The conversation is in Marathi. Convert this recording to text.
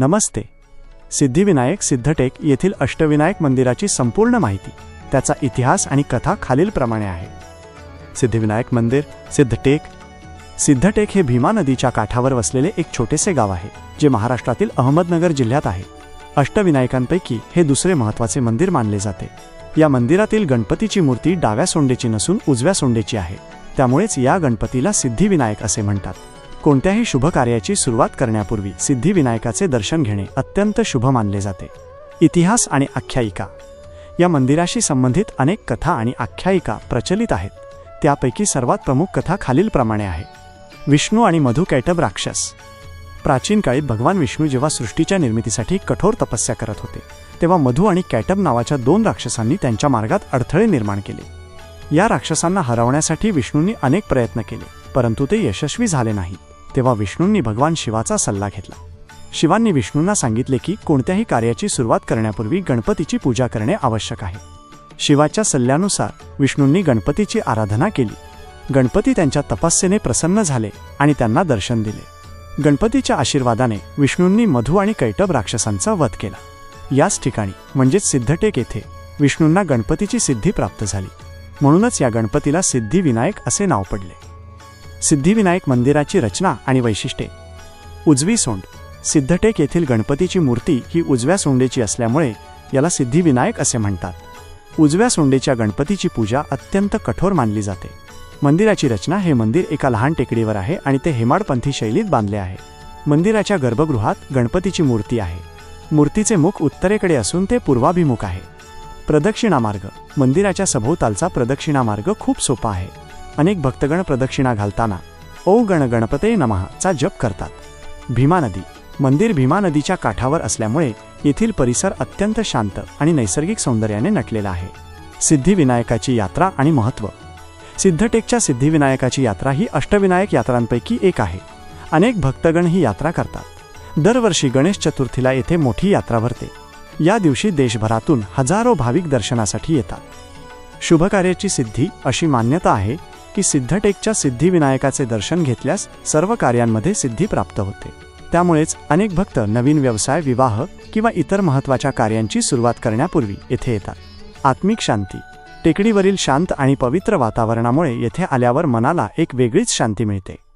नमस्ते. सिद्धिविनायक सिद्धटेक येथील अष्टविनायक मंदिराची संपूर्ण माहिती त्याचा इतिहास आणि कथा खालीलप्रमाणे आहे. सिद्धिविनायक मंदिर सिद्धटेक सिद्धटेक हे भीमा नदीच्या काठावर वसलेले एक छोटेसे गाव आहे जे महाराष्ट्रातील अहमदनगर जिल्ह्यात आहे. अष्टविनायकांपैकी हे दुसरे महत्त्वाचे मंदिर मानले जाते. या मंदिरातील गणपतीची मूर्ती डाव्या सोंडेची नसून उजव्या सोंडेची आहे. त्यामुळेच या गणपतीला सिद्धिविनायक असे म्हणतात. कोणत्याही शुभ कार्याची सुरुवात करण्यापूर्वी सिद्धिविनायकाचे दर्शन घेणे अत्यंत शुभ मानले जाते. इतिहास आणि आख्यायिका. या मंदिराशी संबंधित अनेक कथा आणि आख्यायिका प्रचलित आहेत. त्यापैकी सर्वात प्रमुख कथा खालीलप्रमाणे आहे. विष्णू आणि मधु कैटब राक्षस. प्राचीन काळी भगवान विष्णू जेव्हा सृष्टीच्या निर्मितीसाठी कठोर तपस्या करत होते तेव्हा मधु आणि कॅटब नावाच्या दोन राक्षसांनी त्यांच्या मार्गात अडथळे निर्माण केले. या राक्षसांना हरवण्यासाठी विष्णूंनी अनेक प्रयत्न केले परंतु ते यशस्वी झाले नाहीत. तेव्हा विष्णूंनी भगवान शिवाचा सल्ला घेतला. शिवांनी विष्णूंना सांगितले की कोणत्याही कार्याची सुरुवात करण्यापूर्वी गणपतीची पूजा करणे आवश्यक आहे. शिवाच्या सल्ल्यानुसार विष्णूंनी गणपतीची आराधना केली. गणपती त्यांच्या तपस्येने प्रसन्न झाले आणि त्यांना दर्शन दिले. गणपतीच्या आशीर्वादाने विष्णूंनी मधु आणि कैटब राक्षसांचा वध केला. याच ठिकाणी म्हणजेच सिद्धटेक येथे विष्णूंना गणपतीची सिद्धी प्राप्त झाली. म्हणूनच या गणपतीला सिद्धिविनायक असे नाव पडले. सिद्धिविनायक मंदिराची रचना आणि वैशिष्ट्ये. उजवी सोंड. सिद्धटेक येथील गणपतीची मूर्ती ही उजव्या सोंडेची असल्यामुळे याला सिद्धिविनायक असे म्हणतात. उजव्या सोंडेच्या गणपतीची पूजा अत्यंत कठोर मानली जाते. मंदिराची रचना हे मंदिर एका लहान टेकडीवर आहे आणि ते हेमाडपंथी शैलीत बांधले आहे. मंदिराच्या गर्भगृहात गणपतीची मूर्ती आहे. मूर्तीचे मुख उत्तरेकडे असून ते पूर्वाभिमुख आहे. प्रदक्षिणा मार्ग मंदिराच्या सभोवतालचा प्रदक्षिणा मार्ग खूप सोपा आहे. अनेक भक्तगण प्रदक्षिणा घालताना ओ गण गणपते नमहाचा जप करतात. भीमा नदी मंदिर भीमा नदीच्या काठावर असल्यामुळे येथील परिसर अत्यंत शांत आणि नैसर्गिक सौंदर्याने नटलेला आहे. सिद्धिविनायकाची यात्रा आणि महत्त्व सिद्धटेकच्या सिद्धिविनायकाची यात्रा ही अष्टविनायक यात्रांपैकी एक आहे. अनेक भक्तगण ही यात्रा करतात. दरवर्षी गणेश चतुर्थीला येथे मोठी यात्रा भरते. या दिवशी देशभरातून हजारो भाविक दर्शनासाठी येतात. शुभकार्याची सिद्धी अशी मान्यता आहे की सिद्धटेकच्या सिद्धिविनायकाचे दर्शन घेतल्यास सर्व कार्यांमध्ये सिद्धी प्राप्त होते. त्यामुळेच अनेक भक्त नवीन व्यवसाय विवाह किंवा इतर महत्त्वाच्या कार्यांची सुरुवात करण्यापूर्वी येथे येतात. आत्मिक शांती. टेकडीवरील शांत आणि पवित्र वातावरणामुळे येथे आल्यावर मनाला एक वेगळीच शांती मिळते.